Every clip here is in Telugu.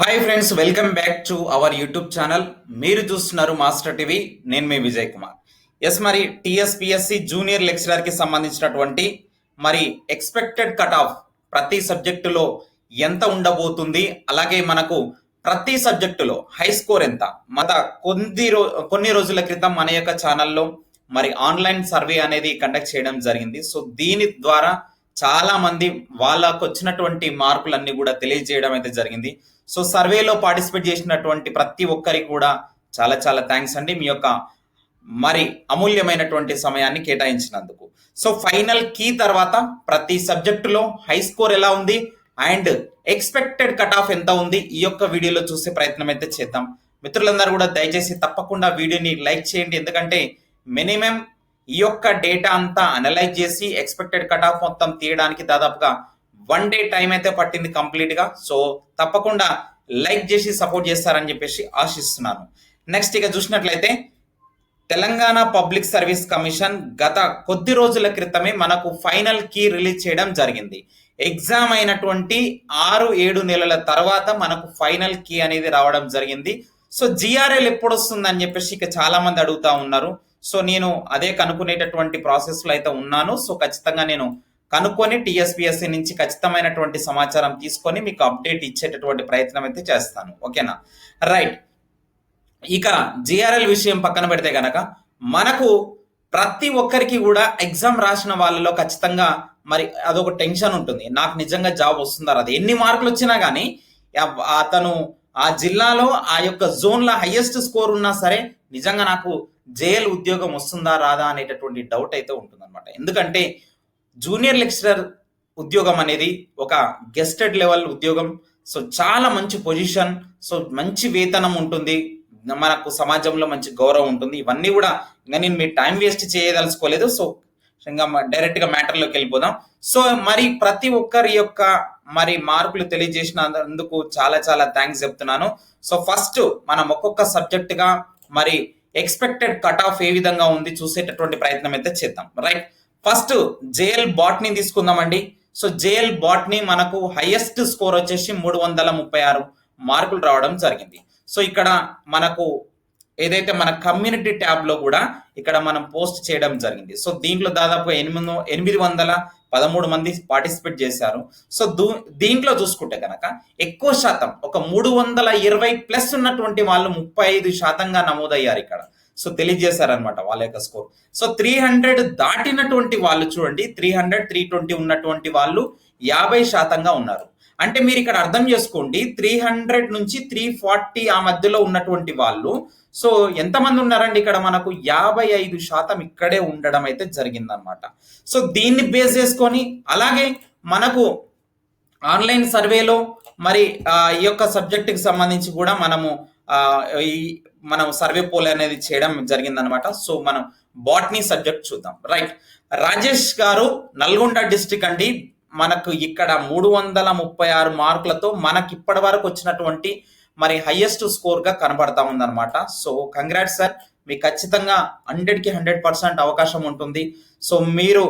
Hi friends welcome back to our YouTube channel మీరు చూస్తున్నారు మాస్టర్ టీవీ నేను మీ విజయ్ కుమార్. ఎస్ మరి టిఎస్పిఎస్సి జూనియర్ లెక్చరర్కి సంబంధించినటువంటి మరి ఎక్స్పెక్టెడ్ కట్ ఆఫ్ ప్రతి సబ్జెక్టులో ఎంత ఉండబోతుంది? అలాగే మనకు ప్రతి సబ్జెక్టులో హై స్కోర్ ఎంత? మన కొద్ది రో కొన్ని రోజుల క్రితం మన యొక్క ఛానల్లో మరి ఆన్లైన్ సర్వే అనేది కండక్ట్ చేయడం జరిగింది. సో దీని ద్వారా చాలా మంది వాళ్ళకు వచ్చినటువంటి మార్కులన్నీ కూడా తెలియజేయడం అయితే జరిగింది. సో సర్వేలో పార్టిసిపేట్ చేసినటువంటి ప్రతి ఒక్కరికి కూడా చాలా చాలా థ్యాంక్స్ అండి మీ యొక్క మరి అమూల్యమైనటువంటి సమయాన్ని కేటాయించినందుకు. సో ఫైనల్ కీ తర్వాత ప్రతి సబ్జెక్టులో హై స్కోర్ ఎలా ఉంది అండ్ ఎక్స్పెక్టెడ్ కట్ ఆఫ్ ఎంత ఉంది ఈ యొక్క వీడియోలో చూసే ప్రయత్నం అయితే చేద్దాం. మిత్రులందరూ కూడా దయచేసి తప్పకుండా వీడియోని లైక్ చేయండి. ఎందుకంటే మినిమం ఈ యొక్క డేటా అంతా అనలైజ్ చేసి ఎక్స్పెక్టెడ్ కట్ ఆఫ్ మొత్తం తీయడానికి దాదాపుగా వన్ డే టైం అయితే పట్టింది కంప్లీట్గా. సో తప్పకుండా లైక్ చేసి సపోర్ట్ చేస్తారని చెప్పేసి ఆశిస్తున్నాను. నెక్స్ట్ ఇక చూసినట్లయితే తెలంగాణ పబ్లిక్ సర్వీస్ కమిషన్ గత కొద్ది రోజుల క్రితమే మనకు ఫైనల్ కీ రిలీజ్ చేయడం జరిగింది. ఎగ్జామ్ అయినటువంటి ఆరు ఏడు నెలల తర్వాత మనకు ఫైనల్ కీ అనేది రావడం జరిగింది. సో జిఆర్ఎల్ ఎప్పుడు వస్తుందని చెప్పేసి ఇక చాలా మంది అడుగుతా ఉన్నారు. సో నేను అదే కనుక్కునేటటువంటి ప్రాసెస్లో అయితే ఉన్నాను. సో ఖచ్చితంగా నేను కనుక్కొని టిఎస్పిఎస్సి నుంచి ఖచ్చితమైనటువంటి సమాచారం తీసుకొని మీకు అప్డేట్ ఇచ్చేటటువంటి ప్రయత్నం అయితే చేస్తాను. ఓకేనా? రైట్. ఇక జిఆర్ఎల్ విషయం పక్కన పెడితే గనక మనకు ప్రతి ఒక్కరికి కూడా ఎగ్జామ్ రాసిన వాళ్ళలో ఖచ్చితంగా మరి అదొక టెన్షన్ ఉంటుంది. నాకు నిజంగా జాబ్ వస్తుందా అది ఎన్ని మార్కులు వచ్చినా కానీ అతను ఆ జిల్లాలో ఆ యొక్క జోన్లో హైయెస్ట్ స్కోర్ ఉన్నా సరే నిజంగా నాకు జైల్ ఉద్యోగం వస్తుందా రాదా అనేటటువంటి డౌట్ అయితే ఉంటుందన్నమాట. ఎందుకంటే జూనియర్ లెక్చరర్ ఉద్యోగం అనేది ఒక గెస్టెడ్ లెవెల్ ఉద్యోగం. సో చాలా మంచి పొజిషన్. సో మంచి వేతనం ఉంటుంది. మనకు సమాజంలో మంచి గౌరవం ఉంటుంది. ఇవన్నీ కూడా ఇంకా నేను మీ టైం వేస్ట్ చేయదలుచుకోలేదు. సో ఇంకా డైరెక్ట్గా మ్యాటర్లోకి వెళ్ళిపోదాం. సో మరి ప్రతి ఒక్కరి యొక్క మరి మార్కులు తెలియజేసినందుకు చాలా చాలా థ్యాంక్స్ చెప్తున్నాను. సో ఫస్ట్ మనం ఒక్కొక్క సబ్జెక్టుగా మరి ఎక్స్పెక్టెడ్ కట్ ఆఫ్ ఏ విధంగా ఉంది చూసేటటువంటి ప్రయత్నం అయితే చేద్దాం. రైట్? ఫస్ట్ జేఎల్ బాట్ని తీసుకుందామండి. సో జేఎల్ బాట్ని మనకు హైయెస్ట్ స్కోర్ వచ్చేసి మూడు వందల ముప్పై ఆరు మార్కులు రావడం జరిగింది. సో ఇక్కడ మనకు ఏదైతే మన కమ్యూనిటీ ట్యాబ్లో కూడా ఇక్కడ మనం పోస్ట్ చేయడం జరిగింది. సో దీంట్లో దాదాపు ఎనిమిది ఎనిమిది వందల పదమూడు మంది పార్టిసిపేట్ చేశారు. సో దూ దీంట్లో చూసుకుంటే కనుక ఎక్కువ శాతం ఒక మూడు వందల ఇరవై ప్లస్ ఉన్నటువంటి వాళ్ళు ముప్పై ఐదు శాతంగా నమోదయ్యారు ఇక్కడ. సో తెలియజేశారనమాట వాళ్ళ యొక్క స్కోర్. సో త్రీ హండ్రెడ్ దాటినటువంటి వాళ్ళు చూడండి త్రీ హండ్రెడ్ త్రీ ట్వంటీ ఉన్నటువంటి వాళ్ళు యాభై శాతంగా ఉన్నారు. అంటే మీరు ఇక్కడ అర్థం చేసుకోండి త్రీ హండ్రెడ్ నుంచి త్రీ ఫార్టీ ఆ మధ్యలో ఉన్నటువంటి వాళ్ళు సో ఎంతమంది ఉన్నారండి ఇక్కడ మనకు? యాభై ఐదు శాతం ఇక్కడే ఉండడం అయితే జరిగిందనమాట సో దీన్ని బేస్ చేసుకొని అలాగే మనకు ఆన్లైన్ సర్వేలో మరి ఈ యొక్క సబ్జెక్టుకి సంబంధించి కూడా మనము ఈ మనం సర్వే పోల్ అనేది చేయడం జరిగిందనమాట సో మనం బాట్నీ సబ్జెక్ట్ చూద్దాం. రైట్ రాజేష్ గారు నల్గొండ డిస్టిక్ అండి. మనకు ఇక్కడ మూడు వందల ముప్పై ఆరు మార్కులతో మనకి ఇప్పటి వరకు వచ్చినటువంటి మరి హైయెస్ట్ స్కోర్గా కనబడతా ఉందన్నమాట. సో కంగ్రాట్స్ సార్ మీకు ఖచ్చితంగా హండ్రెడ్కి హండ్రెడ్ పర్సెంట్ అవకాశం ఉంటుంది. సో మీరు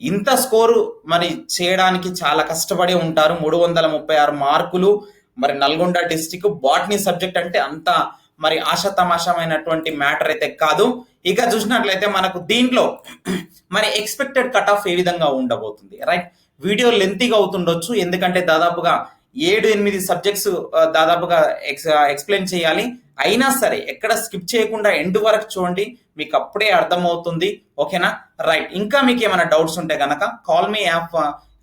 ఇంత స్కోరు మరి చేయడానికి చాలా కష్టపడి ఉంటారు. మూడు వందల ముప్పై ఆరు మార్కులు మరి నల్గొండ డిస్టిక్ బాట్నీ సబ్జెక్ట్ అంటే అంత మరి ఆశాతమాషమైనటువంటి మ్యాటర్ అయితే కాదు. ఇక చూసినట్లయితే మనకు దీంట్లో మరి ఎక్స్పెక్టెడ్ కట్ ఆఫ్ ఏ విధంగా ఉండబోతుంది. రైట్? వీడియో లెంతీగా అవుతుండొచ్చు. ఎందుకంటే దాదాపుగా ఏడు ఎనిమిది సబ్జెక్ట్స్ దాదాపుగా ఎక్స్ ఎక్స్ప్లెయిన్ చేయాలి. అయినా సరే ఎక్కడ స్కిప్ చేయకుండా ఎండ్ వరకు చూడండి. మీకు అప్పుడే అర్థమవుతుంది. ఓకేనా? రైట్. ఇంకా మీకు ఏమైనా డౌట్స్ ఉంటే కనుక call me app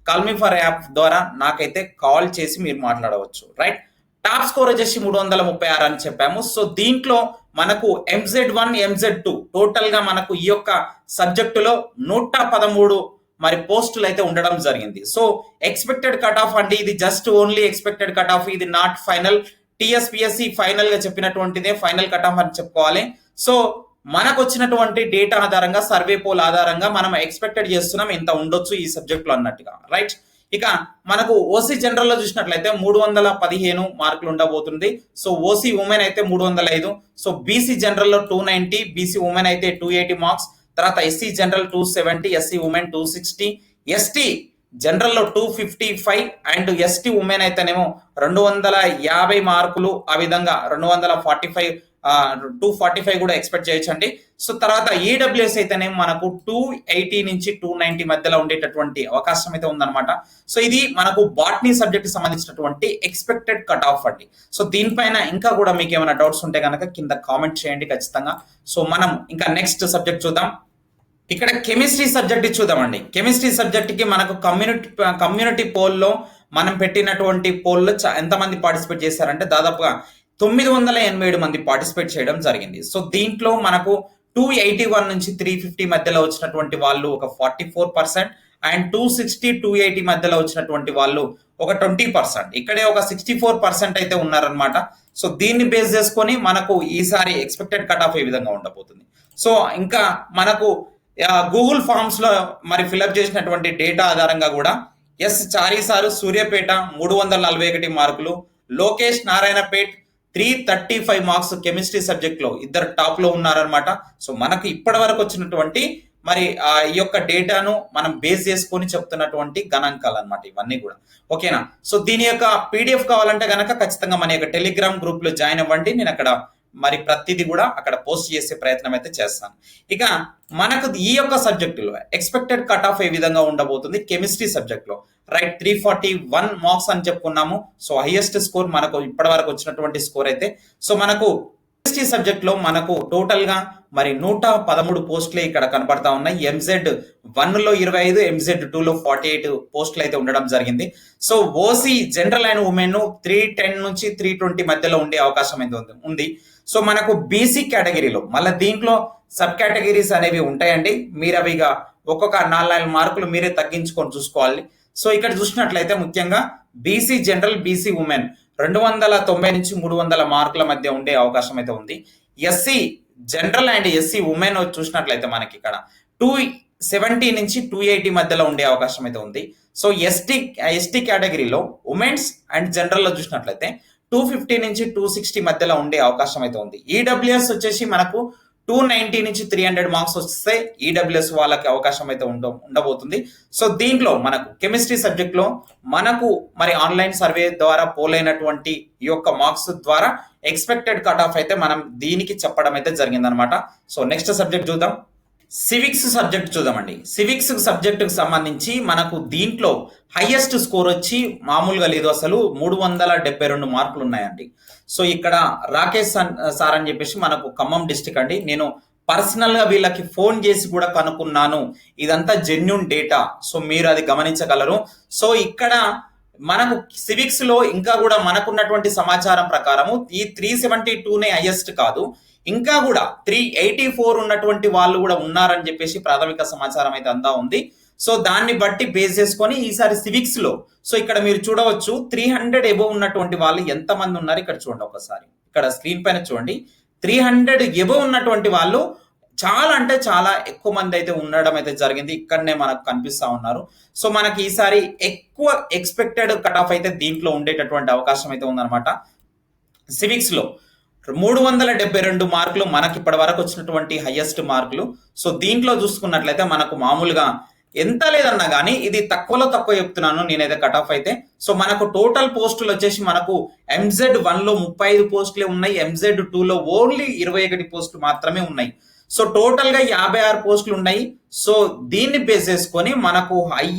call for app ద్వారా నాకైతే కాల్ చేసి మీరు మాట్లాడవచ్చు. రైట్ టాప్ స్కోర్ వచ్చేసి మూడు వందల ముప్పై ఆరు అని చెప్పాము. సో దీంట్లో మనకు ఎంజెడ్ వన్ ఎంజెడ్ టూ టోటల్గా మనకు ఈ యొక్క సబ్జెక్టులో నూట పదమూడు మరి పోస్టులు అయితే ఉండడం జరిగింది. సో ఎక్స్పెక్టెడ్ కట్ ఆఫ్ అంటే ఇది just only expected cut off ఇది నాట్ ఫైనల్ టిఎస్పిఎస్సి ఫైనల్గా చెప్పినటువంటిదే ఫైనల్ కట్ ఆఫ్ అని చెప్పుకోవాలి. సో మనకు వచ్చినటువంటి డేటా ఆధారంగా సర్వే పోల్ ఆధారంగా మనం ఎక్స్పెక్టెడ్ చేస్తున్నాం ఇంత ఉండొచ్చు ఈ సబ్జెక్ట్లో అన్నట్టుగా. రైట్ ఇక మనకు ఓసీ జనరల్లో చూసినట్లయితే మూడు వందల పదిహేను మార్కులు ఉండబోతుంది. సో ఓసీ ఉమెన్ అయితే మూడు వందల ఐదు. సో బీసీ జనరల్లో టూ నైన్టీ బీసీ ఉమెన్ అయితే టూ ఎయిటీ మార్క్స్ తర్వాత SC general two seventy SC women two sixty ST జనరల్లో two fifty five and ST women అయితేనేమో రెండు వందల యాభై మార్కులు ఆ విధంగా రెండు వందల forty five two forty five కూడా ఎక్స్పెక్ట్ చేయొచ్చండి. సో తర్వాత ఈడబ్ల్యూఎస్ అయితేనే మనకు టూ ఎయిటీ నుంచి టూ నైన్టీ మధ్యలో ఉండేటటువంటి అవకాశం అయితే ఉందన్నమాట. సో ఇది మనకు బాట్నీ సబ్జెక్ట్ సంబంధించినటువంటి ఎక్స్పెక్టెడ్ కట్ ఆఫ్ అండి. సో దీనిపైన ఇంకా కూడా మీకు ఏమైనా డౌట్స్ ఉంటే కనుక కింద కామెంట్ చేయండి ఖచ్చితంగా. సో మనం ఇంకా నెక్స్ట్ సబ్జెక్ట్ చూద్దాం. ఇక్కడ కెమిస్ట్రీ సబ్జెక్ట్ చూద్దామండి. కెమిస్ట్రీ సబ్జెక్ట్కి మనకు కమ్యూనిటీ కమ్యూనిటీ పోల్లో మనం పెట్టినటువంటి పోల్లో ఎంతమంది పార్టిసిపేట్ చేశారంటే దాదాపుగా తొమ్మిది వందల ఎనభై ఏడు మంది పార్టిసిపేట్ చేయడం జరిగింది. సో దీంట్లో మనకు టూ ఎయిటీ వన్ నుంచి త్రీ ఫిఫ్టీ మధ్యలో వచ్చినటువంటి వాళ్ళు ఒక forty four percent and two sixty two eighty మధ్యలో వచ్చినటువంటి వాళ్ళు ఒక ట్వంటీ పర్సెంట్ ఇక్కడే ఒక సిక్స్టీ ఫోర్ పర్సెంట్ అయితే ఉన్నారనమాట సో దీన్ని బేస్ చేసుకొని మనకు ఈసారి ఎక్స్పెక్టెడ్ కట్ ఆఫ్ ఏ విధంగా ఉండబోతుంది. సో ఇంకా మనకు గూగుల్ ఫామ్స్లో మరి ఫిలప్ చేసినటువంటి డేటా ఆధారంగా కూడా ఎస్ చారీసారు సూర్యపేట మూడు వందల నలభై ఒకటి మార్కులు Lokesh Narayanpet three thirty five marks chemistry సబ్జెక్ట్లో ఇద్దరు టాప్లో ఉన్నారనమాట సో మనకు ఇప్పటి వరకు వచ్చినటువంటి మరి ఆ ఈ యొక్క డేటాను మనం బేస్ చేసుకొని చెప్తున్నటువంటి గణాంకాలు అనమాట ఇవన్నీ కూడా. ఓకేనా? సో దీని యొక్క పీడిఎఫ్ కావాలంటే కనుక ఖచ్చితంగా మన యొక్క టెలిగ్రామ్ గ్రూప్లో జాయిన్ అవ్వండి. నేను అక్కడ మరి ప్రతిదీ కూడా అక్కడ పోస్ట్ చేసే ప్రయత్నం అయితే చేస్తాను. ఇక మనకు ఈ యొక్క సబ్జెక్టులో ఎక్స్పెక్టెడ్ కట్ ఆఫ్ ఏ విధంగా ఉండబోతుంది? కెమిస్ట్రీ సబ్జెక్ట్లో right three forty one marks అని చెప్పుకున్నాము. సో హైయెస్ట్ స్కోర్ మనకు ఇప్పటివరకు వచ్చినటువంటి స్కోర్ అయితే. సో మనకు కెమిస్ట్రీ సబ్జెక్ట్లో మనకు టోటల్గా మరి నూట పదమూడు పోస్టులే ఇక్కడ కనపడతా ఉన్నాయి. ఎంజెడ్ వన్లో ఇరవై ఐదు ఎంజెడ్ టూలో ఫార్టీ ఎయిట్ పోస్టులు అయితే ఉండడం జరిగింది. So OC general and women three ten నుంచి త్రీ ట్వంటీ మధ్యలో ఉండే అవకాశం అయితే ఉంది ఉంది. సో మనకు బీసీ కేటగిరీలో మళ్ళీ దీంట్లో సబ్ కేటగిరీస్ అనేవి ఉంటాయండి. మీరు అవి ఇక ఒక్కొక్క నాలుగు నాలుగు మార్కులు మీరే తగ్గించుకొని చూసుకోవాలి. సో ఇక్కడ చూసినట్లయితే ముఖ్యంగా బీసీ జనరల్ బీసీ ఉమెన్ రెండు వందల తొంభై నుంచి మూడు వందల మార్కుల మధ్య ఉండే అవకాశం అయితే ఉంది. SC general and SC women చూసినట్లయితే మనకి ఇక్కడ టూ సెవెంటీ నుంచి టూ ఎయిటీ మధ్యలో ఉండే అవకాశం అయితే ఉంది. సో ఎస్టీ ఎస్టీ కేటగిరీలో ఉమెన్స్ అండ్ జనరల్లో చూసినట్లయితే టూ ఫిఫ్టీ నుంచి టూ సిక్స్టీ మధ్యలో ఉండే అవకాశం అయితే ఉంది. ఈడబ్ల్యూఎస్ వచ్చేసి మనకు టూ నైన్టీ నుంచి త్రీ హండ్రెడ్ మార్క్స్ వస్తే ఈడబ్ల్యూఎస్ వాళ్ళకి అవకాశం అయితే ఉండ ఉండబోతుంది. సో దీంట్లో మనకు కెమిస్ట్రీ సబ్జెక్ట్లో మనకు మరి ఆన్లైన్ సర్వే ద్వారా పోలైనటువంటి ఈ యొక్క మార్క్స్ ద్వారా ఎక్స్పెక్టెడ్ కట్ ఆఫ్ అయితే మనం దీనికి చెప్పడం అయితే జరిగిందనమాట. సో నెక్స్ట్ సబ్జెక్ట్ చూద్దాం. సివిక్స్ సబ్జెక్ట్ చూద్దామండి. సివిక్స్ సబ్జెక్టుకు సంబంధించి మనకు దీంట్లో హైయెస్ట్ స్కోర్ వచ్చి మామూలుగా లేదు అసలు. మూడు వందల డెబ్బై రెండు మార్కులు ఉన్నాయండి. సో ఇక్కడ రాకేష్ సార్ అని చెప్పేసి మనకు ఖమ్మం డిస్టిక్ అండి. నేను పర్సనల్గా వీళ్ళకి ఫోన్ చేసి కూడా కనుక్కున్నాను. ఇదంతా జెన్యున్ డేటా. సో మీరు అది గమనించగలరు. సో ఇక్కడ మనకు సివిక్స్లో ఇంకా కూడా మనకున్నటువంటి సమాచారం ప్రకారము ఈ త్రీ సెవెంటీ టూనే హైయెస్ట్ కాదు. ఇంకా కూడా త్రీ ఎయిటీ ఫోర్ ఉన్నటువంటి వాళ్ళు కూడా ఉన్నారని చెప్పేసి ప్రాథమిక సమాచారం అయితే అందా ఉంది. సో దాన్ని బట్టి బేస్ చేసుకొని ఈసారి సివిక్స్లో సో ఇక్కడ మీరు చూడవచ్చు త్రీ హండ్రెడ్ ఎబో ఉన్నటువంటి వాళ్ళు ఎంత మంది ఉన్నారు ఇక్కడ చూడండి ఒకసారి. ఇక్కడ స్క్రీన్ పైన చూడండి. త్రీ హండ్రెడ్ ఎబో ఉన్నటువంటి వాళ్ళు చాలా అంటే చాలా ఎక్కువ మంది అయితే ఉండడం అయితే జరిగింది. ఇక్కడనే మనకు కనిపిస్తా ఉన్నారు. సో మనకి ఈసారి ఎక్కువ ఎక్స్పెక్టెడ్ కట్ ఆఫ్ అయితే దీంట్లో ఉండేటటువంటి అవకాశం అయితే ఉందన్నమాట. సివిక్స్లో మూడు వందల డెబ్బై రెండు మార్కులు మనకి ఇప్పటి వరకు వచ్చినటువంటి హయ్యెస్ట్ మార్కులు. సో దీంట్లో చూసుకున్నట్లయితే మనకు మామూలుగా ఎంత లేదన్నా కానీ ఇది తక్కువలో తక్కువ చెప్తున్నాను నేనైతే కట్ ఆఫ్ అయితే. సో మనకు టోటల్ పోస్టులు వచ్చేసి మనకు ఎంజెడ్ వన్లో ముప్పై ఐదు పోస్టులే ఉన్నాయి. ఎంజెడ్ టూలో ఓన్లీ ఇరవై ఒకటి పోస్టులు మాత్రమే ఉన్నాయి. సో టోటల్గా యాభై ఆరు పోస్టులు ఉన్నాయి. సో దీన్ని బేస్ చేసుకొని మనకు హై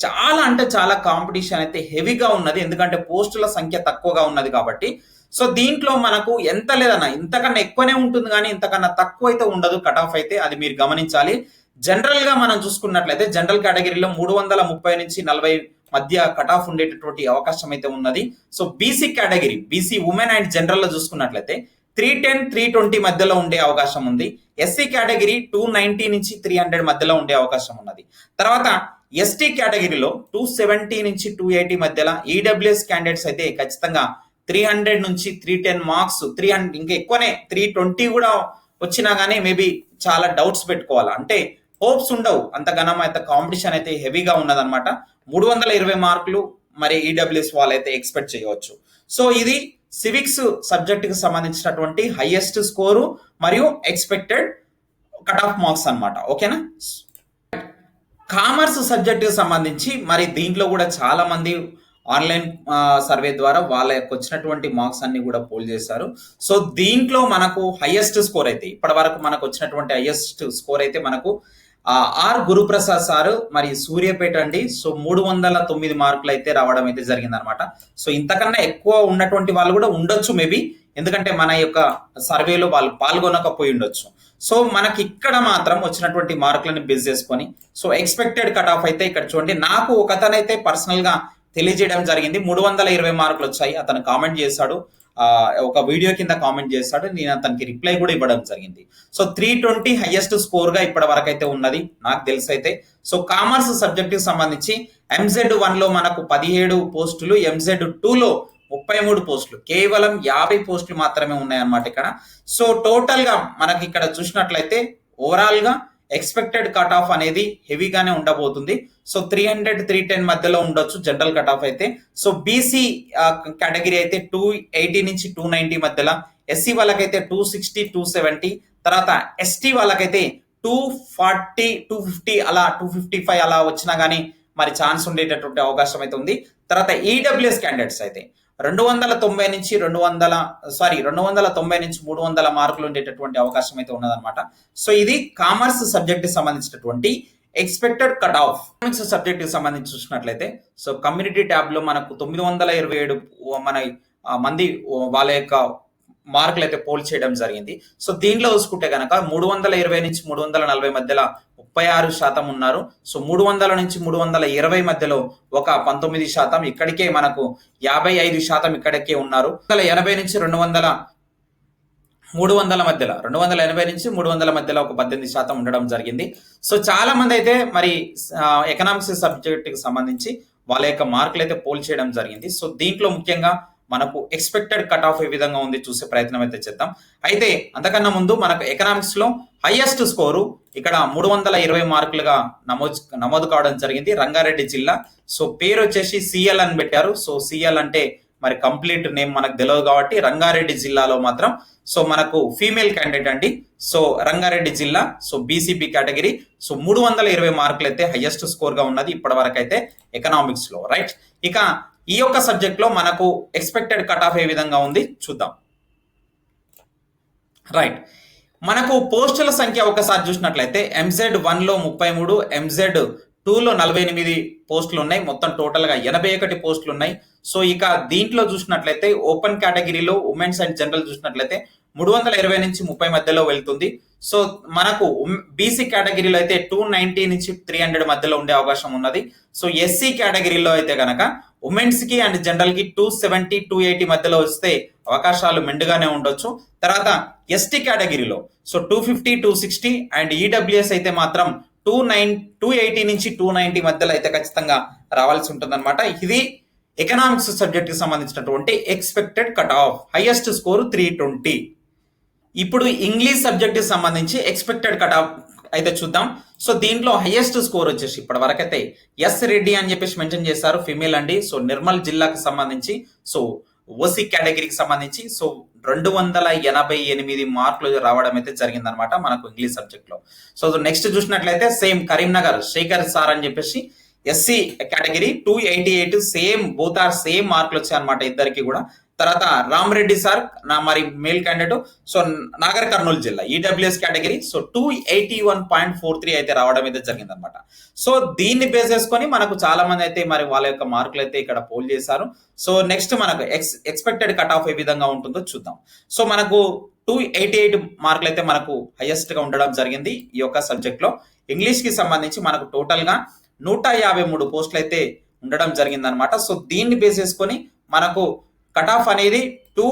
చాలా అంటే చాలా కాంపిటీషన్ అయితే హెవీగా ఉన్నది. ఎందుకంటే పోస్టుల సంఖ్య తక్కువగా ఉన్నది కాబట్టి. సో దీంట్లో మనకు ఎంత లేదన్నా ఇంతకన్నా ఎక్కువనే ఉంటుంది కానీ ఇంతకన్నా తక్కువ అయితే ఉండదు. కట్ ఆఫ్ అయితే అది మీరు గమనించాలి. జనరల్గా మనం చూసుకున్నట్లయితే జనరల్ కేటగిరీలో మూడు వందల ముప్పై నుంచి నలభై మధ్య కట్ ఆఫ్ ఉండేటటువంటి అవకాశం అయితే ఉన్నది. So BC category BC women and జనరల్లో చూసుకున్నట్లయితే త్రీ టెన్ త్రీ ట్వంటీ మధ్యలో ఉండే అవకాశం ఉంది. ఎస్సీ కేటగిరీ టూ నైన్టీ నుంచి త్రీ హండ్రెడ్ మధ్యలో ఉండే అవకాశం ఉన్నది. తర్వాత ఎస్టీ కేటగిరీలో టూ సెవెంటీ నుంచి టూ ఎయిటీ మధ్యలో ఈడబ్ల్యూఎస్ క్యాండిడేట్స్ అయితే ఖచ్చితంగా త్రీ హండ్రెడ్ నుంచి three ten marks three hundred ఇంకా ఎక్కువనే త్రీ ట్వంటీ కూడా వచ్చినా కానీ మేబీ చాలా డౌట్స్ పెట్టుకోవాలి. అంటే హోప్స్ ఉండవు. అంత ఘనం అయితే కాంపిటీషన్ అయితే హెవీగా ఉన్నదన్నమాట. మూడు వందల ఇరవై మార్కులు మరి ఈడబ్ల్యూఎస్ వాళ్ళు అయితే ఎక్స్పెక్ట్ చేయవచ్చు. సో ఇది సివిక్స్ సబ్జెక్టుకి సంబంధించినటువంటి హైయెస్ట్ స్కోరు మరియు ఎక్స్పెక్టెడ్ కట్ ఆఫ్ మార్క్స్ అన్నమాట ఓకేనా కామర్స్ సబ్జెక్ట్ సంబంధించి మరి దీంట్లో కూడా చాలా మంది ఆన్లైన్ సర్వే ద్వారా వాళ్ళ యొక్క వచ్చినటువంటి మార్క్స్ అన్ని కూడా పోల్ చేశారు. సో దీంట్లో మనకు హైయెస్ట్ స్కోర్ అయితే ఇప్పటి వరకు మనకు వచ్చినటువంటి హైయెస్ట్ స్కోర్ అయితే మనకు ఆర్ గురుప్రసాద్ సార్ మరి సూర్యపేట అండి. సో మూడు వందల తొమ్మిది మార్కులు అయితే రావడం అయితే జరిగింది అనమాట సో ఇంతకన్నా ఎక్కువ ఉన్నటువంటి వాళ్ళు కూడా ఉండొచ్చు మేబీ. ఎందుకంటే మన యొక్క సర్వేలో వాళ్ళు పాల్గొనకపోయి ఉండొచ్చు. సో మనకి ఇక్కడ మాత్రం వచ్చినటువంటి మార్కులను బేస్ చేసుకొని సో ఎక్స్పెక్టెడ్ కట్ ఆఫ్ అయితే ఇక్కడ చూడండి. నాకు ఒకతనైతే పర్సనల్గా పర్సనల్గా తెలియజేయడం జరిగింది. మూడు వందల ఇరవై మార్కులు వచ్చాయి. అతను కామెంట్ చేశాడు. ఆ, ఒక వీడియో కింద కామెంట్ చేశాడు. నేను అతనికి రిప్లై కూడా ఇవ్వడం జరిగింది. సో త్రీ ట్వంటీ హైయెస్ట్ స్కోర్గా ఇప్పటి వరకు అయితే ఉన్నది. నాకు తెలిసి అయితే సో కామర్స్ సబ్జెక్ట్కి సంబంధించి ఎంజెడ్ వన్లో మనకు పదిహేడు పోస్టులు ఎంజెడ్ టూ లో ముప్పై మూడు పోస్టులు. కేవలం యాభై పోస్టులు మాత్రమే ఉన్నాయన్నమాట ఇక్కడ. సో టోటల్గా మనకి ఇక్కడ చూసినట్లయితే ఓవరాల్గా ఎక్స్పెక్టెడ్ కట్ ఆఫ్ అనేది హెవీగానే ఉండబోతుంది. So three hundred three ten మధ్యలో ఉండొచ్చు జనరల్ కట్ ఆఫ్ అయితే. సో బీసీ కేటగిరీ అయితే టూ ఎయిటీ నుంచి టూ నైన్టీ మధ్యలో. ఎస్సీ వాళ్ళకైతే టూ సిక్స్టీ టూ సెవెంటీ తర్వాత ఎస్టీ వాళ్ళకైతే టూ ఫార్టీ టూ ఫిఫ్టీ అలా టూ ఫిఫ్టీ ఫైవ్ అలా వచ్చినా కానీ మరి ఛాన్స్ ఉండేటటువంటి అవకాశం అయితే ఉంది. తర్వాత ఈడబ్ల్యూఎస్ క్యాండిడేట్స్ అయితే. రెండు వందల తొంభై నుంచి రెండు వందల సారీ రెండు వందల తొంభై నుంచి మూడు వందల మార్కులు ఉండేటటువంటి అవకాశం అయితే ఉన్నదన్నమాట. సో ఇది కామర్స్ సబ్జెక్ట్ సంబంధించినటువంటి expected cut off economics subject సంబంధించి చూసినట్లయితే సో కమ్యూనిటీ ట్యాబ్లో మనకు తొమ్మిది వందల ఇరవై ఏడు మన మంది వాళ్ళ యొక్క మార్కులు అయితే పోల్ చేయడం జరిగింది. సో దీనిలో చూసుకుంటే కనుక మూడు వందల ఇరవై నుంచి మూడు వందల నలభై మధ్యలో ముప్పై ఆరు శాతం ఉన్నారు. సో మూడు వందల నుంచి మూడు వందల ఇరవై మధ్యలో ఒక పంతొమ్మిది శాతం ఇక్కడికే మనకు యాభై ఐదు శాతం ఇక్కడికే ఉన్నారు. వందల ఎనభై నుంచి రెండు వందల మూడు వందల మధ్యలో రెండు వందల ఎనభై నుంచి మూడు వందల మధ్యలో ఒక పద్దెనిమిది శాతం ఉండడం జరిగింది. సో చాలా మంది అయితే మరి ఎకనామిక్స్ సబ్జెక్టుకి సంబంధించి వాళ్ళ యొక్క మార్కులు అయితే పోల్ చేయడం జరిగింది. సో దీంట్లో ముఖ్యంగా మనకు ఎక్స్పెక్టెడ్ కట్ ఆఫ్ ఏ విధంగా ఉంది చూసే ప్రయత్నం అయితే చేద్దాం. అయితే అంతకన్నా ముందు మనకు ఎకనామిక్స్లో హైయెస్ట్ స్కోరు ఇక్కడ మూడు వందల ఇరవై మార్కులుగా నమోదు నమోదు కావడం జరిగింది. రంగారెడ్డి జిల్లా. సో పేరు వచ్చేసి సిఎల్ అని పెట్టారు. సో సిఎల్ అంటే మరి కంప్లీట్ నేమ్ మనకు తెలియదు కాబట్టి రంగారెడ్డి జిల్లాలో మాత్రం. సో మనకు ఫీమేల్ క్యాండిడేట్ అండి. సో రంగారెడ్డి జిల్లా. సో బీసీపీ కేటగిరీ సో మూడు వందల ఇరవై మార్కులు అయితే హైయెస్ట్ స్కోర్గా ఉన్నది ఇప్పటి వరకు అయితే ఎకనామిక్స్లో. రైట్ ఇక ఈ యొక్క సబ్జెక్ట్లో మనకు ఎక్స్పెక్టెడ్ కట్ ఆఫ్ ఏ విధంగా ఉంది చూద్దాం. రైట్ మనకు పోస్టుల సంఖ్య ఒకసారి చూసినట్లయితే ఎంజెడ్ వన్లో ముప్పై మూడు ఎంజెడ్ టూలో నలభై ఎనిమిది పోస్టులు ఉన్నాయి. మొత్తం టోటల్గా ఎనభై ఒకటి పోస్టులు ఉన్నాయి. సో ఇక దీంట్లో చూసినట్లయితే ఓపెన్ కేటగిరీలో ఉమెన్స్ అండ్ జనరల్ చూసినట్లయితే మూడు వందల ఇరవై నుంచి ముప్పై మధ్యలో వెళ్తుంది. సో మనకు బీసీ కేటగిరీలో అయితే టూ నైన్టీ నుంచి త్రీ హండ్రెడ్ మధ్యలో ఉండే అవకాశం ఉన్నది. సో ఎస్సీ కేటగిరీలో అయితే కనుక ఉమెన్స్కి అండ్ జనరల్కి టూ సెవెంటీ టూ ఎయిటీ మధ్యలో వస్తే అవకాశాలు మెండుగానే ఉండొచ్చు. తర్వాత ఎస్టీ కేటగిరీలో so two fifty two sixty and EWS అయితే మాత్రం టూ నైన్ టూ ఎయిటీ నుంచి టూ నైన్టీ మధ్యలో అయితే ఖచ్చితంగా రావాల్సి ఉంటుంది ఇది ఎకనామిక్స్ సబ్జెక్ట్కి సంబంధించినటువంటి expected cut off highest score three twenty ఇప్పుడు ఇంగ్లీష్ సబ్జెక్ట్కి సంబంధించి ఎక్స్పెక్టెడ్ కట్ ఆఫ్ అయితే చూద్దాం. సో దీంట్లో హైయెస్ట్ స్కోర్ వచ్చేసి ఇప్పటి వరకైతే ఎస్ రెడ్డి అని చెప్పేసి మెన్షన్ చేశారు. ఫిమేల్ అండి. సో నిర్మల్ జిల్లాకు సంబంధించి సో ఓసీ కేటగిరీకి సంబంధించి సో రెండు వందల ఎనభై ఎనిమిది మార్కులు రావడం అయితే జరిగిందనమాట మనకు ఇంగ్లీష్ సబ్జెక్ట్లో. సో నెక్స్ట్ చూసినట్లయితే సేమ్ కరీంనగర్ శేఖర్ సార్ అని చెప్పేసి SC category two eighty eight same both are same మార్కులు వచ్చాయన్నమాట ఇద్దరికి కూడా. తర్వాత రామరెడ్డి సార్ నా మరి male candidate so Nagar Kurnool జిల్లా EWS category so two eighty one point four three అయితే రావడం అయితే జరిగింది అనమాట సో దీన్ని బేస్ చేసుకొని మనకు చాలా మంది అయితే మరి వాళ్ళ యొక్క మార్కులు అయితే ఇక్కడ పోల్ చేశారు. సో నెక్స్ట్ మనకు ఎక్స్ ఎక్స్పెక్టెడ్ కట్ ఆఫ్ ఏ విధంగా ఉంటుందో చూద్దాం. సో మనకు టూ ఎయిటీ ఎయిట్ మార్కులు అయితే మనకు హైయెస్ట్గా ఉండడం జరిగింది ఈ యొక్క సబ్జెక్ట్లో. ఇంగ్లీష్కి సంబంధించి మనకు టోటల్గా నూట యాభై మూడు పోస్టులు అయితే ఉండడం జరిగింది అనమాట సో దీన్ని బేస్ చేసుకొని మనకు కట్ ఆఫ్ అనేది టూ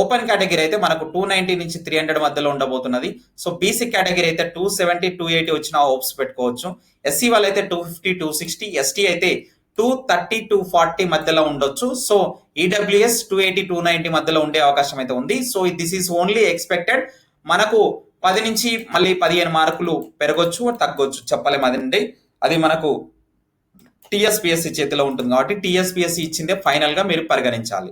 ఓపెన్ కేటగిరీ అయితే మనకు టూ నైన్టీ నుంచి త్రీ హండ్రెడ్ మధ్యలో ఉండబోతున్నది. సో బీసీ కేటగిరీ అయితే టూ సెవెంటీ టూ ఎయిటీ వచ్చిన హోప్స్ పెట్టుకోవచ్చు. ఎస్సీ వాళ్ళు అయితే two fifty two sixty ST అయితే టూ థర్టీ టూ ఫార్టీ మధ్యలో ఉండొచ్చు. So EWS two eighty two ninety మధ్యలో ఉండే అవకాశం అయితే ఉంది. So this is only expected. మనకు పది నుంచి మళ్ళీ పదిహేను మార్కులు పెరగొచ్చు తగ్గొచ్చు చెప్పలేము అదండి. అది మనకు టిఎస్పిఎస్సి చేతిలో ఉంటుంది కాబట్టి టిఎస్పిఎస్సి ఇచ్చిందే ఫైనల్గా మీరు పరిగణించాలి.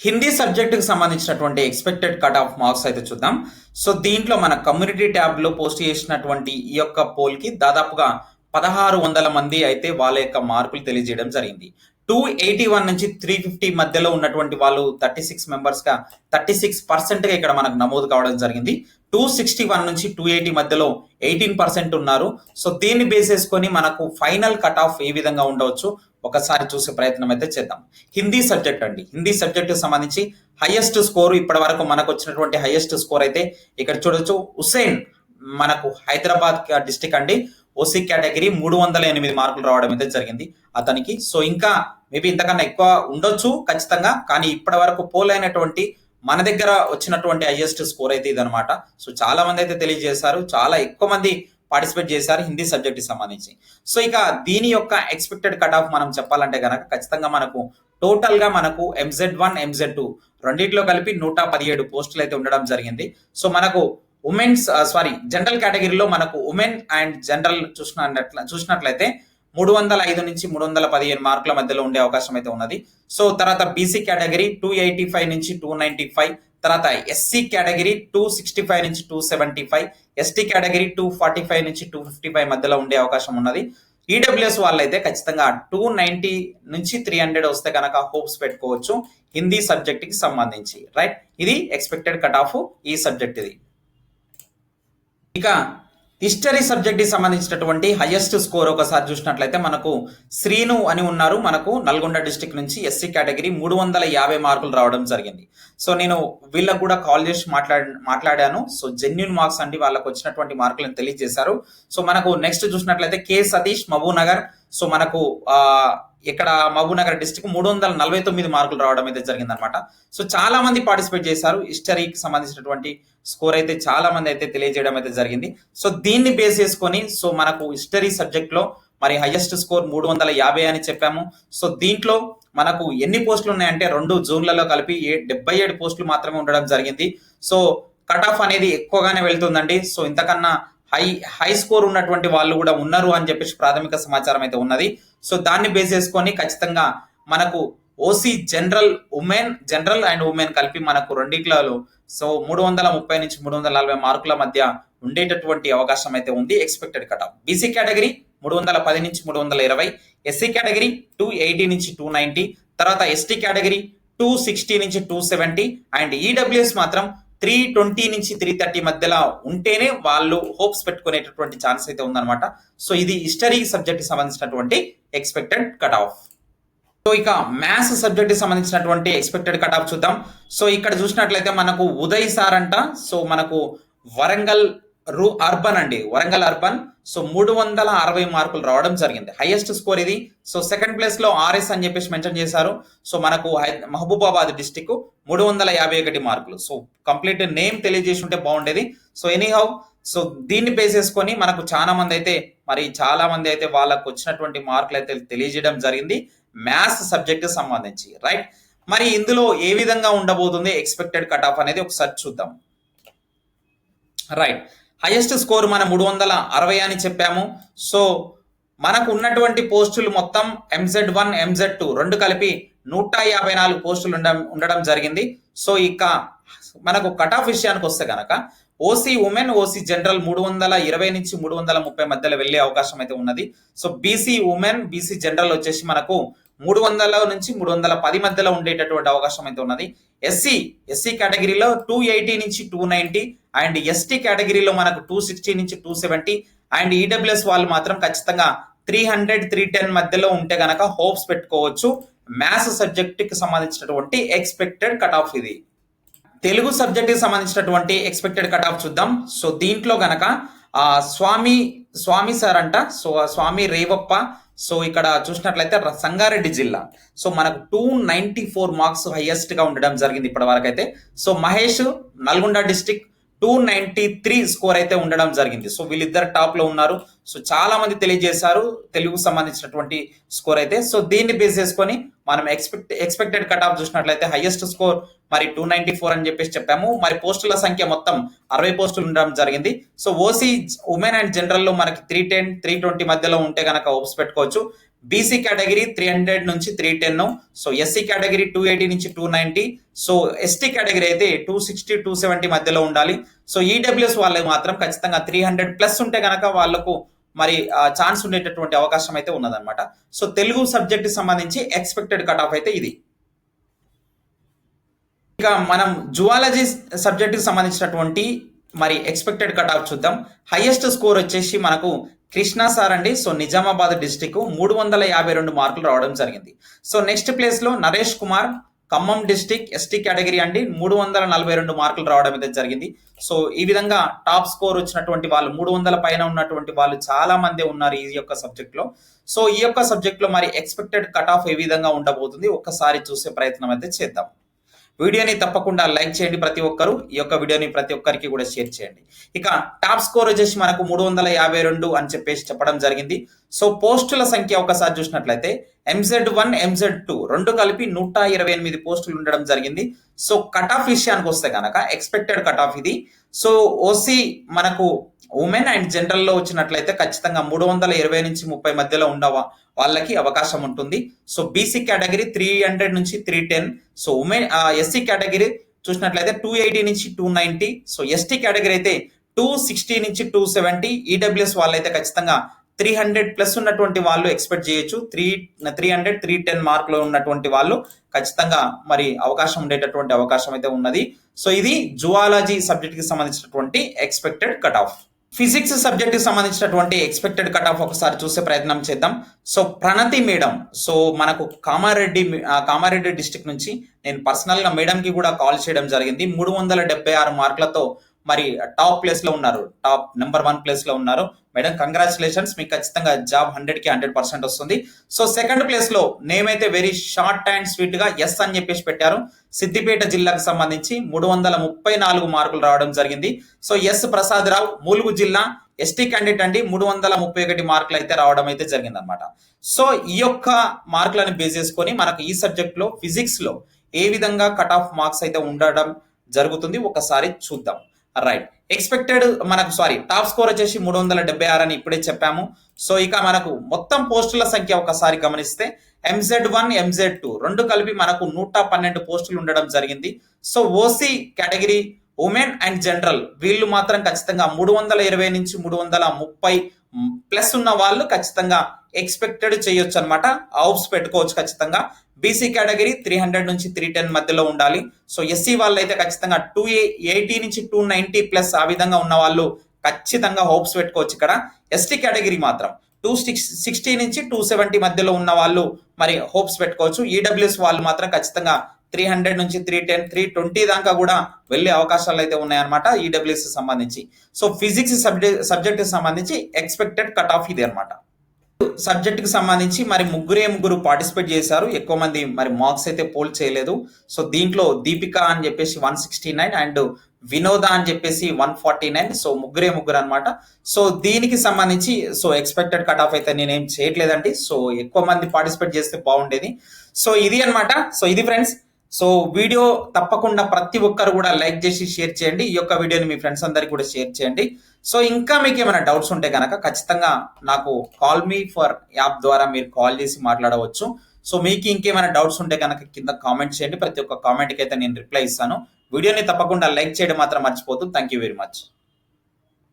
హిందీ సబ్జెక్టుకి సంబంధించినటువంటి ఎక్స్పెక్టెడ్ కట్ ఆఫ్ మార్క్స్ అయితే చూద్దాం. సో దీంట్లో మన కమ్యూనిటీ ట్యాబ్లో పోస్ట్ చేసినటువంటి ఈ యొక్క పోల్కి దాదాపుగా పదహారు వందల మంది అయితే వాళ్ళ యొక్క మార్కులు తెలియజేయడం జరిగింది. టూ ఎయిటీ వన్ నుంచి త్రీ ఫిఫ్టీ మధ్యలో ఉన్నటువంటి వాళ్ళు థర్టీ సిక్స్ మెంబర్స్గా థర్టీ సిక్స్ పర్సెంట్గా ఇక్కడ మనకు నమోదు కావడం జరిగింది. టూ సిక్స్టీ వన్ నుంచి టూ ఎయిటీ మధ్యలో ఎయిటీన్ పర్సెంట్ ఉన్నారు. సో దీన్ని బేస్ చేసుకొని మనకు ఫైనల్ కట్ ఆఫ్ ఏ విధంగా ఉండవచ్చు? ఒకసారి చూసే ప్రయత్నం అయితే చేద్దాం. హిందీ సబ్జెక్ట్ అండి. హిందీ సబ్జెక్ట్ సంబంధించి హైయెస్ట్ స్కోర్ ఇప్పటి వరకు మనకు వచ్చినటువంటి హైయెస్ట్ స్కోర్ అయితే ఇక్కడ చూడొచ్చు. హుసేన్ మనకు హైదరాబాద్ డిస్టిక్ అండి. ఓసీ కేటగిరీ మూడు వందల ఎనిమిది మార్కులు రావడం అయితే జరిగింది అతనికి. సో ఇంకా మేబీ ఇంతకన్నా ఎక్కువ ఉండొచ్చు ఖచ్చితంగా. కానీ ఇప్పటి వరకు పోలైనటువంటి మన దగ్గర వచ్చినటువంటి హైయెస్ట్ స్కోర్ అయితే ఇదనమాట సో చాలా మంది అయితే తెలియజేశారు. చాలా ఎక్కువ మంది పార్టిసిపేట్ చేశారు హిందీ సబ్జెక్ట్కి సంబంధించి. సో ఇక దీని యొక్క ఎక్స్పెక్టెడ్ కట్ ఆఫ్ మనం చెప్పాలంటే కనుక ఖచ్చితంగా మనకు టోటల్గా మనకు ఎంజెడ్ వన్ ఎంజెడ్ టూ రెండింటిలో కలిపి నూట పదిహేడు పోస్టులు అయితే ఉండడం జరిగింది. సో మనకు ఉమెన్స్ సారీ జనరల్ కేటగిరీలో మనకు ఉమెన్ అండ్ జనరల్ చూసినట్ల చూసినట్లయితే మూడు వందల ఐదు నుంచి మూడు వందల పదిహేను మార్కుల మధ్యలో ఉండే అవకాశం అయితే ఉన్నది. సో తర్వాత BC category two eighty five నుంచి టూ నైన్టీ ఫైవ్ తర్వాత SC category two sixty five నుంచి two seventy five ST category two forty five నుంచి టూ ఫిఫ్టీ ఫైవ్ మధ్యలో ఉండే అవకాశం ఉన్నది. ఈడబ్ల్యూఎస్ వాళ్ళైతే ఖచ్చితంగా టూ నైన్టీ నుంచి త్రీ హండ్రెడ్ వస్తే కనుక హోప్స్ పెట్టుకోవచ్చు. హిందీ సబ్జెక్ట్కి సంబంధించి రైట్ ఇది ఎక్స్పెక్టెడ్ కట్ ఆఫ్ ఈ సబ్జెక్ట్ ఇది. ఇక హిస్టరీ సబ్జెక్ట్కి సంబంధించినటువంటి హైయెస్ట్ స్కోర్ ఒకసారి చూసినట్లయితే మనకు శ్రీను అని ఉన్నారు. మనకు నల్గొండ డిస్టిక్ నుంచి ఎస్సీ కేటగిరీ మూడు వందల యాభై మార్కులు రావడం జరిగింది. సో నేను వీళ్ళకు కూడా కాల్ చేసి మాట్లాడ మాట్లాడాను. సో జెన్యున్ మార్క్స్ అండి. వాళ్ళకు వచ్చినటువంటి మార్కులను తెలియజేశారు. సో మనకు నెక్స్ట్ చూసినట్లయితే కె సతీష్ మహబూనగర్ సో మనకు ఇక్కడ మహబూబ్నగర్ డిస్టిక్ మూడు వందల నలభై తొమ్మిది మార్కులు రావడం అయితే జరిగింది అనమాట సో చాలా మంది పార్టిసిపేట్ చేశారు. హిస్టరీకి సంబంధించినటువంటి స్కోర్ అయితే చాలా మంది అయితే తెలియజేయడం అయితే జరిగింది. సో దీన్ని బేస్ చేసుకొని సో మనకు హిస్టరీ సబ్జెక్ట్లో మరి హైయెస్ట్ స్కోర్ మూడు వందల యాభై అని చెప్పాము. సో దీంట్లో మనకు ఎన్ని పోస్టులు ఉన్నాయంటే రెండు జూన్లలో కలిపి ఏ డెబ్బై ఏడు పోస్టులు మాత్రమే ఉండడం జరిగింది. సో కట్ ఆఫ్ అనేది ఎక్కువగానే వెళ్తుందండి. సో ఇంతకన్నా హై హై స్కోర్ ఉన్నటువంటి వాళ్ళు కూడా ఉన్నారు అని చెప్పేసి ప్రాథమిక సమాచారం అయితే ఉన్నది. సో దాన్ని బేస్ చేసుకొని ఖచ్చితంగా మనకు OC general women general and women కలిపి మనకు రెండిట్లలో సో మూడు వందల ముప్పై నుంచి మూడు వందల నలభై మార్కుల మధ్య ఉండేటటువంటి అవకాశం అయితే ఉంది. Expected cut off BC category మూడు వందల పది నుంచి మూడు వందల ఇరవై ఎస్సీ కేటగిరీ టూ ఎయిటీ నుంచి టూ నైన్టీ తర్వాత ఎస్టీ కేటగిరీ టూ సిక్స్టీ నుంచి టూ సెవెంటీ అండ్ ఈడబ్ల్యూఎస్ మాత్రం త్రీ ట్వంటీ నుంచి త్రీ థర్టీ మధ్యలో ఉంటేనే వాళ్ళు హోప్స్ పెట్టుకునేటటువంటి ఛాన్స్ అయితే ఉందన్నమాట. సో ఇది హిస్టరీ సబ్జెక్ట్ సంబంధించినటువంటి ఎక్స్పెక్టెడ్ కట్ ఆఫ్ సో ఇక మ్యాథ్స్ సబ్జెక్ట్ సంబంధించినటువంటి ఎక్స్పెక్టెడ్ కట్ ఆఫ్ చూద్దాం. సో ఇక్కడ చూసినట్లయితే మనకు ఉదయ్ సార్ అంట. సో మనకు వరంగల్ రూ అర్బన్ అండి వరంగల్ అర్బన్. సో మూడు వందల అరవై మార్కులు రావడం జరిగింది. హైయెస్ట్ స్కోర్ ఇది. సో సెకండ్ ప్లేస్లో ఆర్ఎస్ అని చెప్పేసి మెన్షన్ చేశారు. సో మనకు హై- మహబూబాబాద్ డిస్టిక్ మూడు వందల యాభై ఒకటి మార్కులు. సో కంప్లీట్ నేమ్ తెలియజేసి ఉంటే బాగుండేది. సో ఎనీహౌ సో దీన్ని బేస్ చేసుకొని మనకు చాలా మంది అయితే మరి చాలా మంది అయితే వాళ్ళకు వచ్చినటువంటి మార్కులు అయితే తెలియజేయడం జరిగింది. మ్యాథ్స్ సబ్జెక్ట్ సంబంధించి రైట్ మరి ఇందులో ఏ విధంగా ఉండబోతుంది ఎక్స్పెక్టెడ్ కట్ ఆఫ్ అనేది ఒకసారి చూద్దాం. రైట్ హైయెస్ట్ స్కోర్ మనం మూడు వందల అరవై అని చెప్పాము. సో మనకు ఉన్నటువంటి పోస్టులు మొత్తం ఎంజెడ్ వన్ ఎంజెడ్ టూ రెండు కలిపి నూట యాభై నాలుగు పోస్టులు ఉండడం ఉండడం జరిగింది. సో ఇక మనకు కట్ ఆఫ్ విషయానికి వస్తే కనుక ఓసీ ఉమెన్ ఓసీ జనరల్ మూడు వందల ఇరవై నుంచి మూడు వందల ముప్పై మధ్యలో వెళ్ళే అవకాశం అయితే ఉన్నది. So BC women BC general వచ్చేసి మనకు మూడు వందల నుంచి మూడు వందల పది మధ్యలో ఉండేటటువంటి అవకాశం అయితే ఉన్నది. ఎస్సీ ఎస్సీ కేటగిరీలో టూ ఎయిటీ నుంచి టూ నైన్టీ అండ్ ఎస్టీ కేటగిరీలో మనకు టూ సిక్స్టీ నుంచి టూ సెవెంటీ అండ్ ఈడబ్ల్యూఎస్ వాళ్ళు మాత్రం ఖచ్చితంగా త్రీ హండ్రెడ్ త్రీ టెన్ మధ్యలో ఉంటే గనక హోప్స్ పెట్టుకోవచ్చు. మ్యాథ్స్ సబ్జెక్టుకి సంబంధించినటువంటి ఎక్స్పెక్టెడ్ కట్ ఆఫ్ ఇది. తెలుగు సబ్జెక్టుకి సంబంధించినటువంటి ఎక్స్పెక్టెడ్ కట్ ఆఫ్ చూద్దాం. సో దీంట్లో గనక స్వామి స్వామి సార్ అంట సో స్వామి రేవప్ప సో ఇక్కడ చూసినట్లయితే సంగారెడ్డి జిల్లా. సో మనకు టూ నైన్టీ ఫోర్ మార్క్స్ హైయెస్ట్గా ఉండడం జరిగింది ఇప్పటి వరకు అయితే so Mahesh Nalgonda district two ninety three score అయితే ఉండడం జరిగింది. సో వీళ్ళిద్దరు టాప్లో ఉన్నారు. సో చాలా మంది తెలియజేశారు. తెలుగు సంబంధించినటువంటి స్కోర్ అయితే. సో దీన్ని బేస్ చేసుకొని మనం ఎక్స్పెక్ట్ ఎక్స్పెక్టెడ్ కట్ ఆఫ్ చూసినట్లయితే హైయెస్ట్ స్కోర్ మరి టూ నైన్టీ ఫోర్ అని చెప్పేసి చెప్పాము. మరి పోస్టుల సంఖ్య మొత్తం అరవై పోస్టులు ఉండడం జరిగింది. సో ఓసీ ఉమెన్ అండ్ జనరల్లో మనకి త్రీ టెన్ త్రీ ట్వంటీ మధ్యలో ఉంటే కనుక ఓప్స్ పెట్టుకోవచ్చు. బీసీ కేటగిరీ త్రీ హండ్రెడ్ నుంచి three ten so SC category two eighty నుంచి two ninety so ST category అయితే టూ సిక్స్టీ టూ సెవెంటీ మధ్యలో ఉండాలి. సో ఈడబ్ల్యూఎస్ వాళ్ళకి మాత్రం ఖచ్చితంగా త్రీ హండ్రెడ్ ప్లస్ ఉంటే కనుక వాళ్ళకు మరి ఛాన్స్ ఉండేటటువంటి అవకాశం అయితే ఉన్నదన్నమాట. సో తెలుగు సబ్జెక్ట్ సంబంధించి ఎక్స్పెక్టెడ్ కట్ ఆఫ్ అయితే ఇది. ఇక మనం జువాలజీ సబ్జెక్ట్కి సంబంధించినటువంటి మరి ఎక్స్పెక్టెడ్ కట్ ఆఫ్ చూద్దాం. హైయెస్ట్ స్కోర్ వచ్చేసి మనకు కృష్ణా సార్ అండి. సో నిజామాబాద్ డిస్టిక్ మూడు వందల యాభై రెండు మార్కులు రావడం జరిగింది. సో నెక్స్ట్ ప్లేస్లో Naresh Kumar Khammam district ST category అండి. మూడు వందల నలభై రెండు మార్కులు రావడం అయితే జరిగింది. సో ఈ విధంగా టాప్ స్కోర్ వచ్చినటువంటి వాళ్ళు మూడు వందల పైన ఉన్నటువంటి వాళ్ళు చాలా మంది ఉన్నారు ఈ యొక్క సబ్జెక్ట్లో సో ఈ యొక్క సబ్జెక్ట్లో మరి ఎక్స్పెక్టెడ్ కట్ ఆఫ్ ఏ విధంగా ఉండబోతుంది? ఒక్కసారి చూసే ప్రయత్నం అయితే చేద్దాం. వీడియోని తప్పకుండా లైక్ చేయండి ప్రతి ఒక్కరు. ఈ యొక్క వీడియోని ప్రతి ఒక్కరికి కూడా షేర్ చేయండి. ఇక టాప్ స్కోర్ వచ్చేసి మనకు మూడు వందల యాభై రెండు అని చెప్పేసి చెప్పడం జరిగింది. సో పోస్టుల సంఖ్య ఒకసారి చూసినట్లయితే ఎంజెడ్ వన్ ఎంజెడ్ టూ రెండు కలిపి నూట ఇరవై ఎనిమిది పోస్టులు ఉండడం జరిగింది. సో కట్ ఆఫ్ విషయానికి వస్తే కనుక ఎక్స్పెక్టెడ్ కట్ ఆఫ్ ఇది. సో ఓసీ మనకు ఉమెన్ అండ్ జనరల్లో వచ్చినట్లయితే ఖచ్చితంగా మూడు వందల ఇరవై నుంచి ముప్పై మధ్యలో ఉండవ వాళ్ళకి అవకాశం ఉంటుంది. So BC category three hundred నుంచి three ten so women SC category చూసినట్లయితే టూ ఎయిటీ నుంచి two ninety so ST category అయితే టూ సిక్స్టీ నుంచి టూ సెవెంటీ ఈడబ్ల్యూఎస్ వాళ్ళైతే ఖచ్చితంగా త్రీ హండ్రెడ్ ప్లస్ ఉన్నటువంటి వాళ్ళు ఎక్స్పెక్ట్ చేయొచ్చు. Three three hundred three ten మార్క్లో ఉన్నటువంటి వాళ్ళు ఖచ్చితంగా మరి అవకాశం ఉండేటటువంటి అవకాశం అయితే ఉన్నది. సో ఇది జువాలజీ సబ్జెక్ట్కి సంబంధించినటువంటి ఎక్స్పెక్టెడ్ కట్ ఆఫ్ ఫిజిక్స్ సబ్జెక్ట్కి సంబంధించినటువంటి ఎక్స్పెక్టెడ్ కట్ ఆఫ్ ఒకసారి చూసే ప్రయత్నం చేద్దాం. సో ప్రణతి మేడం సో మనకు కామారెడ్డి కామారెడ్డి డిస్టిక్ నుంచి నేను పర్సనల్గా మేడంకి కూడా కాల్ చేయడం జరిగింది. మూడు వందల డెబ్బై ఆరు మార్కులతో మరి టాప్ ప్లేస్లో ఉన్నారు. టాప్ నెంబర్ వన్ ప్లేస్లో ఉన్నారు. మేడం కంగ్రాచులేషన్స్ మీకు ఖచ్చితంగా జాబ్ హండ్రెడ్కి హండ్రెడ్ పర్సెంట్ వస్తుంది. సో సెకండ్ ప్లేస్లో నేమ్ అయితే వెరీ షార్ట్ అండ్ స్వీట్గా ఎస్ అని చెప్పేసి పెట్టారు. సిద్దిపేట జిల్లాకు సంబంధించి మూడు వందల ముప్పై నాలుగు మార్కులు రావడం జరిగింది. సో ఎస్ ప్రసాద్ రావు ములుగు జిల్లా ఎస్టీ క్యాండిడేట్ అండి. మూడు వందల ముప్పై ఒకటి మార్కులు అయితే రావడం అయితే జరిగింది అనమాట సో ఈ యొక్క మార్కులను బేస్ చేసుకొని మనకు ఈ సబ్జెక్ట్లో ఫిజిక్స్లో ఏ విధంగా కట్ ఆఫ్ మార్క్స్ అయితే ఉండడం జరుగుతుంది ఒకసారి చూద్దాం. రైట్ ఎక్స్పెక్టెడ్ మనకు సారీ టాప్ స్కోర్ వచ్చేసి మూడు వందల డెబ్బై ఆరు అని ఇప్పుడే చెప్పాము. సో ఇక మనకు మొత్తం పోస్టుల సంఖ్య ఒకసారి గమనిస్తే ఎంజెడ్ వన్ ఎంజెడ్ టూ రెండు కలిపి మనకు నూట పన్నెండు పోస్టులు ఉండడం జరిగింది. So OC category women and general వీళ్ళు మాత్రం ఖచ్చితంగా మూడు వందల ఇరవై నుంచి మూడు వందల ముప్పై ప్లస్ ఉన్న వాళ్ళు ఖచ్చితంగా ఎక్స్పెక్టెడ్ చేయొచ్చు అనమాట హౌప్స్ పెట్టుకోవచ్చు ఖచ్చితంగా. బీసీ కేటగిరీ త్రీ హండ్రెడ్ నుంచి త్రీ టెన్ మధ్యలో ఉండాలి. సో ఎస్సీ వాళ్ళు అయితే ఖచ్చితంగా టూ ఎయిటీ నుంచి టూ నైన్టీ ప్లస్ ఆ విధంగా ఉన్న వాళ్ళు ఖచ్చితంగా హోప్స్ పెట్టుకోవచ్చు ఇక్కడ. ఎస్టీ కేటగిరీ మాత్రం టూ సిక్స్ సిక్స్టీ నుంచి టూ సెవెంటీ మధ్యలో ఉన్న వాళ్ళు మరి హోప్స్ పెట్టుకోవచ్చు. ఈడబ్ల్యూఎస్ వాళ్ళు మాత్రం ఖచ్చితంగా త్రీ హండ్రెడ్ నుంచి త్రీ టెన్ త్రీ ట్వంటీ దాకా కూడా వెళ్ళే అవకాశాలు అయితే ఉన్నాయన్నమాట ఈడబ్ల్యూఎస్ సంబంధించి. సో ఫిజిక్స్ సబ్జెక్ట్ సబ్జెక్ట్ సంబంధించి ఎక్స్పెక్టెడ్ కట్ ఆఫ్ ఇది అనమాట సబ్జెక్ట్కి సంబంధించి మరి ముగ్గురే ముగ్గురు పార్టిసిపేట్ చేశారు. ఎక్కువ మంది మరి మార్క్స్ అయితే పోల్ చేయలేదు. సో దీంట్లో దీపిక అని చెప్పేసి వన్ సిక్స్టీ నైన్ అండ్ వినోద అని చెప్పేసి వన్ ఫార్టీ నైన్ సో ముగ్గురే ముగ్గురు అనమాట సో దీనికి సంబంధించి సో ఎక్స్పెక్టెడ్ కట్ ఆఫ్ అయితే నేనేం చేయట్లేదండి. సో ఎక్కువ మంది పార్టిసిపేట్ చేస్తే బాగుండేది. సో ఇది అన్నమాట. సో ఇది ఫ్రెండ్స్ సో వీడియో తప్పకుండా ప్రతి ఒక్కరు కూడా లైక్ చేసి షేర్ చేయండి. ఈ యొక్క వీడియోని మీ ఫ్రెండ్స్ అందరికి కూడా షేర్ చేయండి. సో ఇంకా మీకు ఏమైనా డౌట్స్ ఉంటే కనుక ఖచ్చితంగా నాకు కాల్ మీ ఫర్ యాప్ ద్వారా మీరు కాల్ చేసి మాట్లాడవచ్చు. సో మీకు ఇంకేమైనా డౌట్స్ ఉంటే కనుక కింద కామెంట్ చేయండి. ప్రతి ఒక్క కామెంట్కి అయితే నేను రిప్లై ఇస్తాను. వీడియోని తప్పకుండా లైక్ చేయడం మాత్రం మర్చిపోతుంది థ్యాంక్ యూ వెరీ మచ్.